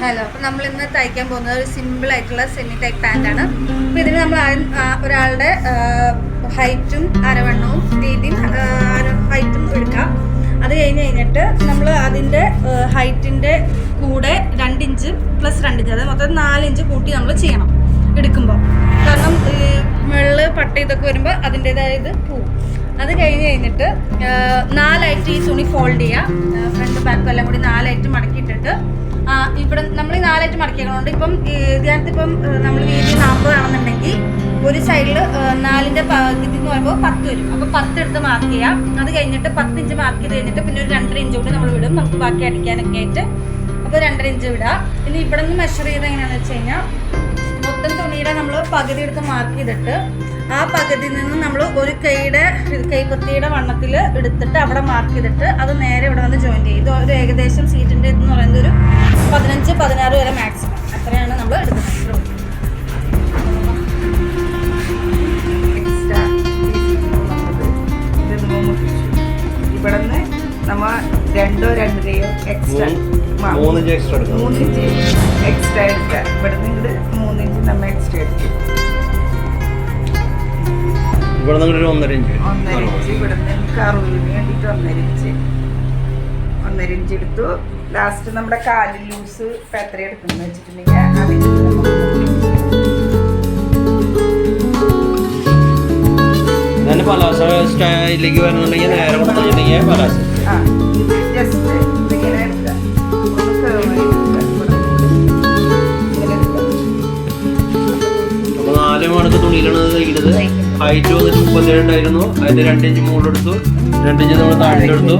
Hello അപ്പോൾ നമ്മൾ ഇന്ന് തയ്ക്കാൻ പോകുന്നത് ഒരു സിമ്പിൾ ആയിട്ടുള്ള സെമി ടൈപ്പ് പാന്റ് ആണ്. അപ്പോൾ ഇതിന് നമ്മൾ ഒരാളുടെ ഹൈറ്റും അരവണ്ണവും വീതിയും ഹൈറ്റും എടുക്കാം. അത് കഴിഞ്ഞ് കഴിഞ്ഞിട്ട് നമ്മൾ അതിന്റെ ഹൈറ്റിന്റെ കൂടെ രണ്ടിഞ്ച് പ്ലസ് രണ്ട് ഇഞ്ച് അതായത് മൊത്തം നാലിഞ്ച് കൂട്ടി നമ്മൾ ചെയ്യണം എടുക്കുമ്പോൾ കാരണം മുകളിൽ പട്ട ഇതൊക്കെ വരുമ്പോൾ അതിന്റെതായ പോവും. അത് കഴിഞ്ഞ് കഴിഞ്ഞിട്ട് നാലായിട്ട് ഈ തുണി ഫോൾഡ് ചെയ്യാം. ഫ്രണ്ട് ബാക്കും എല്ലാം കൂടി നാലായിട്ട് മടക്കിയിട്ടിട്ട് ഇവിടെ നമ്മൾ നാലായിട്ട് മടക്കിയതുകൊണ്ട് ഇപ്പം ഇതിനകത്ത് ഇപ്പം നമ്മൾ വീതി നാൽപ്പതാണെന്നുണ്ടെങ്കിൽ ഒരു സൈഡിൽ നാലിന്റെ പകുതി എന്ന് പറയുമ്പോൾ പത്ത് വരും. അപ്പോൾ പത്ത് എടുത്ത് മാർക്ക് ചെയ്യാം. അത് കഴിഞ്ഞിട്ട് പത്ത് ഇഞ്ച് മാർക്ക് ചെയ്ത് കഴിഞ്ഞിട്ട് പിന്നെ ഒരു രണ്ടര ഇഞ്ച് കൂടി നമ്മൾ വിടും. നമുക്ക് ബാക്കി അടിക്കാനൊക്കെ ആയിട്ട്. അപ്പോൾ രണ്ടര ഇഞ്ച് വിടാം. ഇനി ഇവിടെ നിന്ന് മെഷർ ചെയ്ത് എങ്ങനെയാണെന്ന് വെച്ച് കഴിഞ്ഞാൽ മൊത്തം തുണിയുടെ നമ്മൾ പകുതി എടുത്ത് മാർക്ക് ചെയ്തിട്ട് ആ പകുതിയിൽ നിന്ന് നമ്മൾ ഒരു കൈയുടെ കൈപ്പത്തിയുടെ വണ്ണത്തിൽ എടുത്തിട്ട് അവിടെ മാർക്ക് ചെയ്തിട്ട് അത് നേരെ ഇവിടെ വന്ന് ജോയിൻ ചെയ്യും. ഇത് ഒരു ഏകദേശം സീറ്റിന്റെ പതിനഞ്ച് പതിനാറ് വരെ മാക്സിമം അത്രയാണ് നമ്മൾ എടുക്കുന്നത് ഇവിടെ നിന്ന് നമ്മ രണ്ടോ രണ്ടരയോ എക്സ്ട്രാ മൂന്ന് മൂന്നിഞ്ച് എക്സ്ട്രാ എടുക്കാം ഇവിടെ നിന്ന് ഇങ്ങോട്ട് മൂന്നിഞ്ച് നമ്മ എക്സ്ട്രാ എടുക്കും. ഒന്നര ഇഞ്ച്. ഒന്നര ഇഞ്ച്. ഇവിടെ നിന്ന് കറുവിന് വേണ്ടിയിട്ട് ഒന്നര ഇഞ്ച്. ഒന്നര ഇഞ്ച് ലാസ്റ്റ് നമ്മുടെ കാലിൽ ലൂസ് എത്ര എടുക്കുന്നു വെച്ചിട്ടുണ്ടെങ്കിൽ അതിന് പലാസ സ്റ്റൈലിലേക്ക് നേരെ കൊടുത്തിട്ടുണ്ടെങ്കിൽ പലാസ. ആ ജസ്റ്റ് ഇങ്ങനെ തുണിയിലാണ് തയ്ക്കുന്നത്. ഹൈറ്റ് വന്നിട്ട് മുപ്പത്തിരണ്ടായിരുന്നു അതിന്റെ രണ്ടിഞ്ച് മുകളിലെടുത്തു രണ്ടിഞ്ച് നമ്മൾ താഴെ താഴെടുത്തു